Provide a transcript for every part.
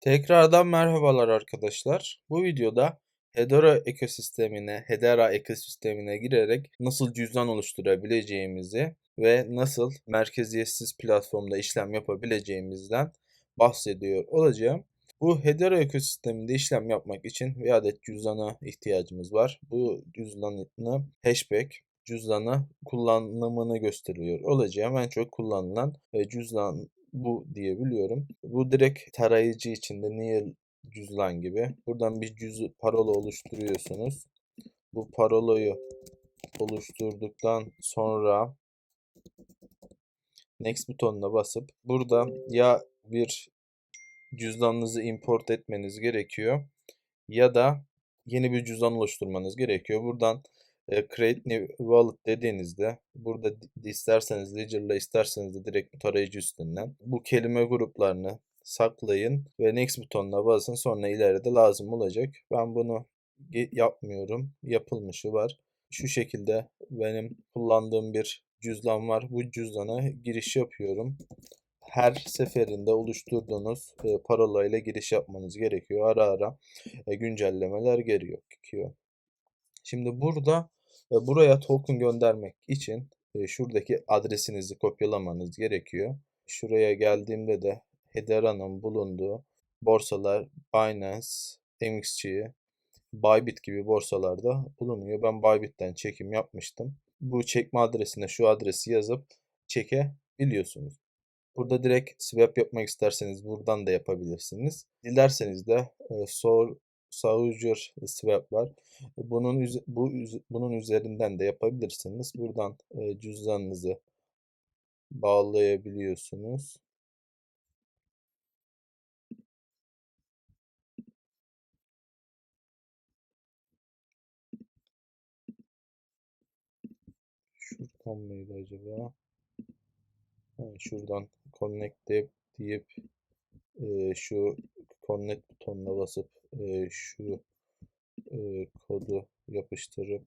Tekrardan merhabalar arkadaşlar. Bu videoda Hedera ekosistemine, Hedera ekosistemine girerek nasıl cüzdan oluşturabileceğimizi ve nasıl merkeziyetsiz platformda işlem yapabileceğimizden bahsediyor olacağım. Bu Hedera ekosisteminde işlem yapmak için bir adet cüzdana ihtiyacımız var. Bu cüzdanı hashback cüzdanı kullanımını gösteriyor olacağım. En çok kullanılan e, cüzdan bu diyebiliyorum. Bu direkt tarayıcı içinde Near cüzdan gibi. Buradan bir cüz parola oluşturuyorsunuz. Bu parolayı oluşturduktan sonra Next butonuna basıp burada ya bir cüzdanınızı import etmeniz gerekiyor ya da yeni bir cüzdan oluşturmanız gerekiyor. Buradan e, Create New Wallet dediğinizde burada isterseniz Ledger'la isterseniz de direkt bu tarayıcı üstünden bu kelime gruplarını saklayın ve Next butonuna basın sonra ileride lazım olacak. Ben bunu yapmıyorum. Yapılmışı var. Şu şekilde benim kullandığım bir cüzdan var. Bu cüzdana giriş yapıyorum. Her seferinde oluşturduğunuz e, parola ile giriş yapmanız gerekiyor. Ara ara e, güncellemeler gerekiyor. Şimdi burada buraya token göndermek için e, şuradaki adresinizi kopyalamanız gerekiyor. Şuraya geldiğimde de Hedera'nın bulunduğu borsalar Binance, MXC, Bybit gibi borsalarda bulunuyor. Ben Bybit'ten çekim yapmıştım. Bu çekme adresine şu adresi yazıp çekebiliyorsunuz. Burada direkt swap yapmak isterseniz buradan da yapabilirsiniz. Dilerseniz de e, sor Sauger swap var. Bunun bu bunun üzerinden de yapabilirsiniz. Buradan e, cüzdanınızı bağlayabiliyorsunuz. Şuradan mıydı acaba? Ha, şuradan connect deyip e, şu connect butonuna basıp e, şu e, kodu yapıştırıp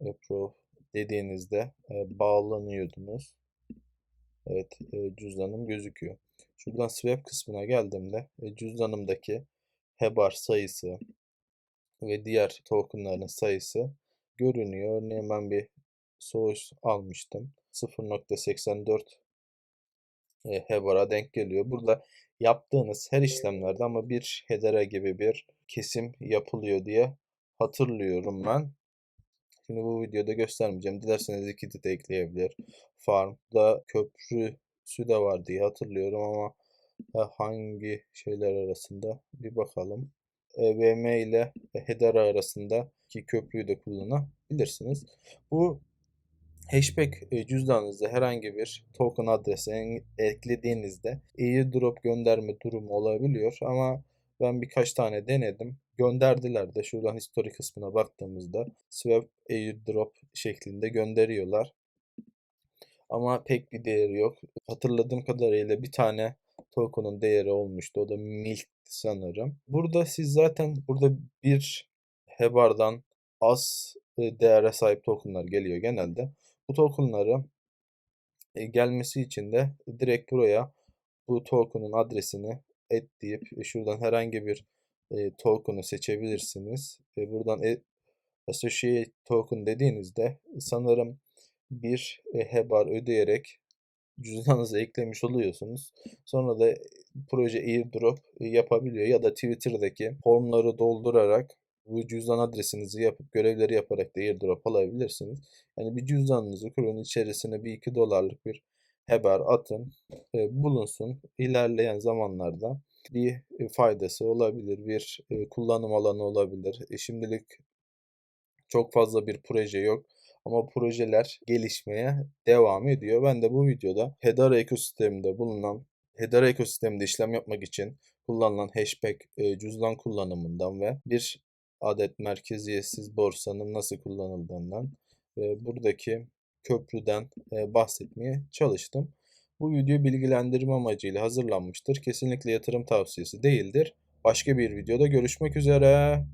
approve dediğinizde e, bağlanıyordunuz. Evet e, cüzdanım gözüküyor. Şuradan swap kısmına geldiğimde e, cüzdanımdaki hebar sayısı ve diğer tokenların sayısı görünüyor. Örneğin ben bir source almıştım. 0.84 e, Hebar'a denk geliyor. Burada yaptığınız her işlemlerde ama bir hedera gibi bir kesim yapılıyor diye hatırlıyorum ben. Şimdi bu videoda göstermeyeceğim. Dilerseniz ikiti de ekleyebilir. Farm'da köprüsü de var diye hatırlıyorum ama hangi şeyler arasında bir bakalım. EVM ile Hedera arasındaki köprüyü de kullanabilirsiniz. Bu Hashback e, cüzdanınızda herhangi bir token adresi eklediğinizde airdrop gönderme durumu olabiliyor ama ben birkaç tane denedim. Gönderdiler de şuradan history kısmına baktığımızda swap airdrop şeklinde gönderiyorlar. Ama pek bir değeri yok. Hatırladığım kadarıyla bir tane token'ın değeri olmuştu. O da milk sanırım. Burada siz zaten burada bir Hebar'dan az e, değere sahip tokenlar geliyor genelde. Bu tokenları gelmesi için de direkt buraya bu token'ın adresini et deyip şuradan herhangi bir e, token'ı seçebilirsiniz. E, buradan e, associate token dediğinizde sanırım bir e, hebar ödeyerek cüzdanınıza eklemiş oluyorsunuz. Sonra da proje airdrop yapabiliyor ya da Twitter'daki formları doldurarak bu cüzdan adresinizi yapıp görevleri yaparak da airdrop alabilirsiniz. Yani bir cüzdanınızı kurun içerisine bir iki dolarlık bir haber atın e, bulunsun. İlerleyen zamanlarda bir e, faydası olabilir, bir e, kullanım alanı olabilir. E, şimdilik çok fazla bir proje yok ama projeler gelişmeye devam ediyor. Ben de bu videoda Hedera ekosisteminde bulunan Hedera ekosisteminde işlem yapmak için kullanılan hashback e, cüzdan kullanımından ve bir adet merkeziyetsiz borsanın nasıl kullanıldığından ve buradaki köprüden e, bahsetmeye çalıştım. Bu video bilgilendirme amacıyla hazırlanmıştır. Kesinlikle yatırım tavsiyesi değildir. Başka bir videoda görüşmek üzere.